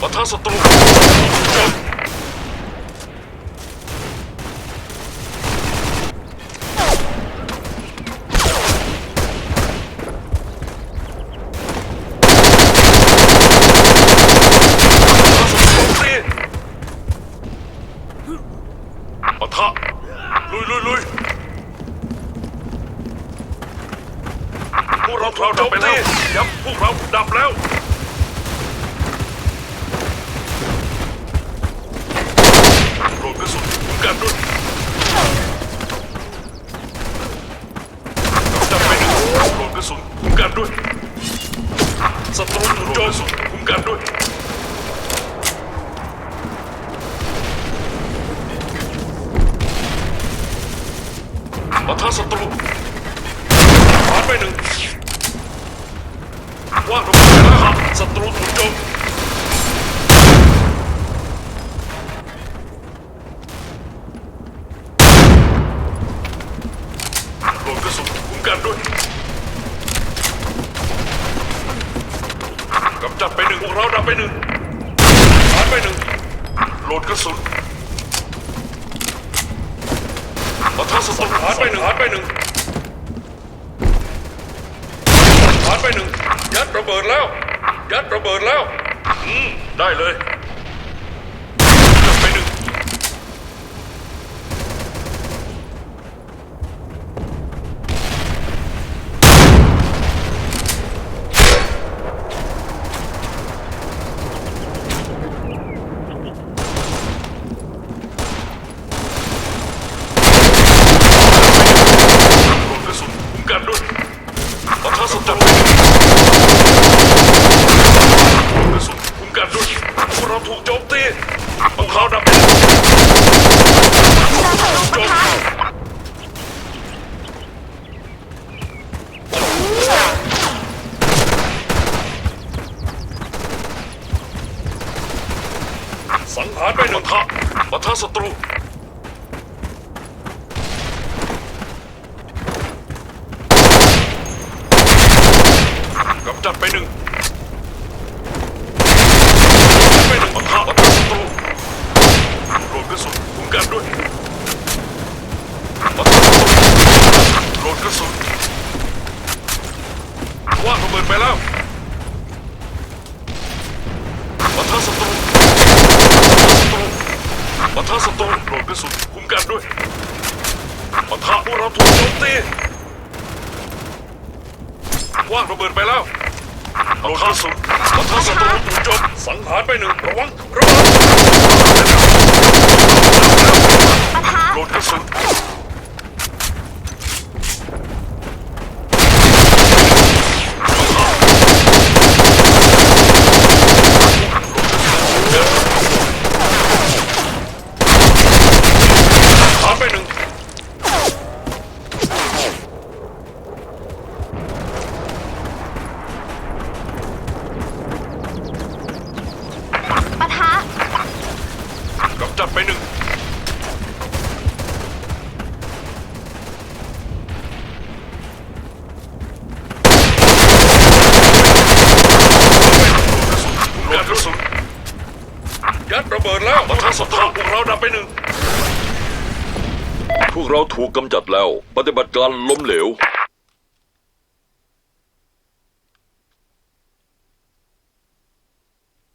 ปะทะศัตรูจบปะทะลุยลุยลุยพวกเราถูกโจมตียับพวกเราดับแล้ว โหลดกระ สุนคุ้มกันด้วยจำไปหนึ่งโหลดกระสุนคุ้มกันด้วยศัตรูถูกโจมคุ้มกันด้วยปะทะศัตรูผ่านไปหนึ่งว่างระเบิดไปแล้วครับศัตรูถูกโจม โหลดกระสุนคุ้ม กันด้วยกำจัดไปหนึ่งพวกเราดับไปหนึ่งหายไปหนึ่งโหลดกระสุนปะทะศัตรูหายไปหนึ่งหายไปหนึ่งหายไปหนึ่งยัดระเบิดแล้ว ยัดระเบิดแล้ว อืม ได้เลยจับไปหนึ่ง โดนกระสุนคุ้มกันด้วยปะทะศัตรูโดนกระสุนคุ้มกันด้วยพวกเรา ถูกโจมตีพวกเขาดับเป็นโจมสังหารไปหนึ่งทะปะทะศัตรูกำจัดไปหนึ่งไปหนึ่งปะทะปะทะศัตรูโหลดกระสุนคุ้มกันด้วยปะทะศัตรู โหลดกระสุนว่างระเบิดไปแล้วปะทะศัตรูปะทะศัตรูโหลดกระสุนคุ้มกันด้วยปะทะพวกเราถูกโจมตีว่างระเบิดไปแล้วโหลดกระสุนปะทะศัตรูถูกโจมสังหารไปหนึ่งระวังระวัง ปะทะ โหลดกระสุนหารไปหนึ่ง ปะทะ กำ จัดไปหนึ่งโหลดกระสุนยัดระเบิดแล้วปะทะศัตรูพวกเราดับไปหนึ่ง พวกเราถูกกำจัดแล้ว ปฏิบัติการล้มเหลว